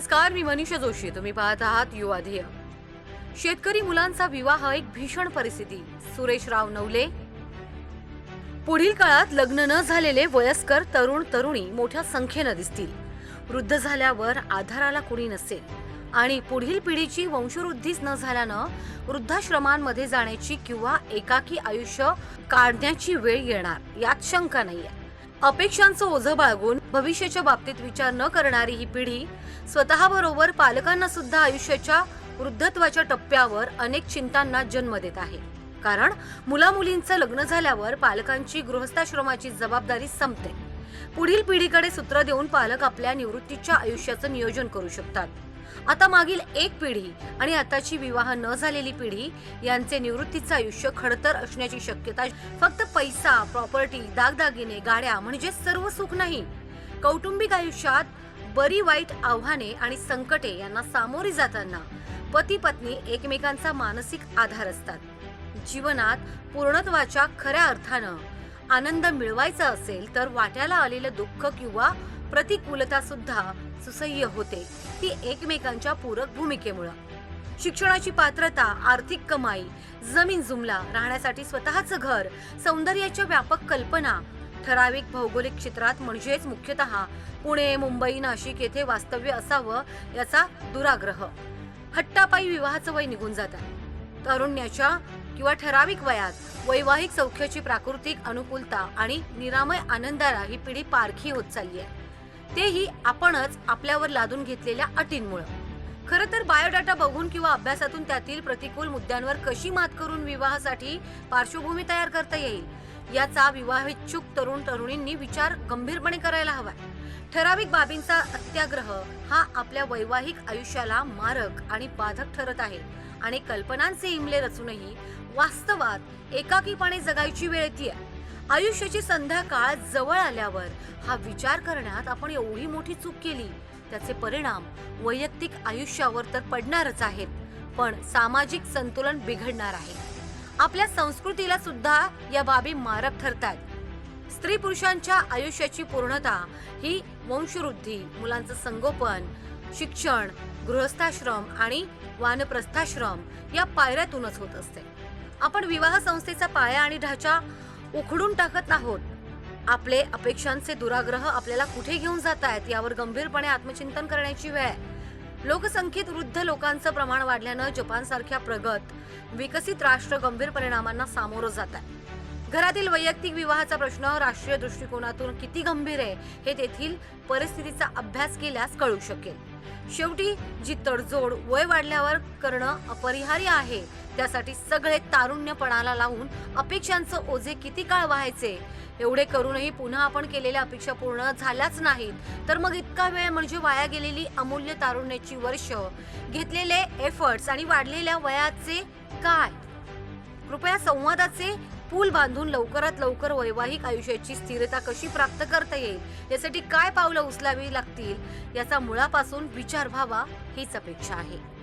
नमस्कार मी मनीषा जोशी. तुम्ही पाहत आहात युवा ध्येय. शेतकरी मुलांचा विवाह एक भीषण परिस्थिती. सुरेश राव नवले. पुढील काळात लग्न न झालेले वयस्कर तरुण तरुणी मोठ्या संख्येनं दिसतील. वृद्ध झाल्यावर आधाराला कुणी नसेल. आणि पुढील पिढीची वंशवृद्धीच न झाल्यानं वृद्धाश्रमांमध्ये जाण्याची किंवा एकाकी आयुष्य काढण्याची वेळ येणार. यात शंका नाहीये. अपेक्षांचं ओझं बाळगून भविष्याच्या बाबतीत विचार न करणारी ही पिढी स्वतःबरोबर पालकांना सुद्धा आयुष्याच्या वृद्धत्वाच्या टप्प्यावर अनेक चिंतांना जन्म देत आहे. कारण मुलामुलींचं लग्न झाल्यावर पालकांची गृहस्थाश्रमाची जबाबदारी संपते. पुढील पिढीकडे सूत्र देऊन पालक आपल्या निवृत्तीच्या आयुष्याचं नियोजन करू शकतात. आता मागील एक पिढी आणि आताची विवाह न झालेली पिढी यांचे निवृत्तीचं आयुष्य खडतर असण्याची शक्यता फक्त पैसा प्रॉपर्टी दागदागिने गाड्या म्हणजे सर्व सुख नाही. कौटुंबिक आयुष्यात बरी वाईट आव्हाने आणि संकटे यांना सामोरी जाताना पती पत्नी एकमेकांचा मानसिक आधार असतात. जीवनात पूर्णत्वाच्या खऱ्या अर्थानं आनंद मिळवायचा असेल तर वाट्याला आलेलं दुःख किंवा प्रतिकूलता सुद्धा सुसह्य होते. ती एकमेकांच्या पूरक भूमिकेमुळं. शिक्षणाची पात्रता आर्थिक कमाई जमीन जुमला राहण्यासाठी स्वतःचं घर सौंदर्याच्या व्यापक कल्पना ठराविक भौगोलिक क्षेत्रात म्हणजेच मुख्यतः पुणे मुंबई नाशिक येथे वास्तव्य असावं याचा दुराग्रह. हट्टापायी विवाहाचं वय निघून जात. आहे तरुण्याच्या किंवा ठराविक वयात वैवाहिक सौख्याची प्राकृतिक अनुकूलता आणि निरामय आनंदाला ही पिढी पारखी होत चालली आहे. तेही आपणच आपल्यावर लादून घेतलेल्या अटींमुळं. खरं तर बायोडाटा बघून किंवा अभ्यासातून त्यातील प्रतिकूल मुद्द्यांवर कशी मात करून विवाहासाठी पार्श्वभूमी तयार करता येईल याचा विवाहिच्छुक तरुण तरुणींनी विचार गंभीरपणे करायला हवाय ठराविक बाबींचा अत्याग्रह हा आपल्या वैवाहिक आयुष्याला मारक आणि बाधक ठरत आहे आणि कल्पनांचे इमले रचूनही वास्तवात एकाकीपणे जगायची वेळ येते आयुष्याची संध्याकाळ जवळ आल्यावर हा विचार करण्यात आपण एवढी मोठी चूक केली. त्याचे परिणाम वैयक्तिक आयुष्यावर तर पडणारच आहेत पण सामाजिक संतुलन बिघडणार आहे. आपल्या संस्कृतीला सुद्धा या बाबी मारक ठरतात स्त्री पुरुषांच्या आयुष्याची पूर्णता ही वंशवृद्धी मुलांचं संगोपन शिक्षण गृहस्थाश्रम आणि वानप्रस्थाश्रम या पायऱ्यातूनच होत असते. आपण विवाह संस्थेचा पाया आणि ढाचा उखडून टाकत आहोत. आपले अपेक्षांचे दुराग्रह आपल्याला कुठे घेऊन जात आहेत यावर गंभीरपणे आत्मचिंतन करण्याची वेळ. आहे. लोकसंख्येत वृद्ध लोकांचं प्रमाण वाढल्यानं जपान सारख्या प्रगत विकसित राष्ट्र गंभीर परिणामांना सामोरं जात आहे घरातील वैयक्तिक विवाहाचा प्रश्न राष्ट्रीय दृष्टिकोनातून किती गंभीर आहे हे तेथील परिस्थितीचा अभ्यास केल्यास कळू शकेल. शेवटी जी तडजोड वय वाढल्यावर करणं अपरिहार्य आहे. त्यासाठी सगळे तारुण्यपणाला लावून अपेक्षांचं ओझे किती काळ व्हायचे? एवढे करूनही पुन्हा आपण केलेल्या अपेक्षा पूर्ण झाल्याच नाहीत. तर मग इतका वेळ म्हणजे वाया गेलेली अमूल्य तारुण्याची वर्ष? घेतलेले एफर्ट्स आणि वाढलेल्या वयाचे काय? कृपया संवादाचे पूल बांधून लवकरात लवकर वैवाहिक आयुष्याची स्थिरता कशी प्राप्त करता येईल? यासाठी काय पावलं उचलावी लागतील? याचा मुळापासून विचार व्हावा हीच अपेक्षा आहे.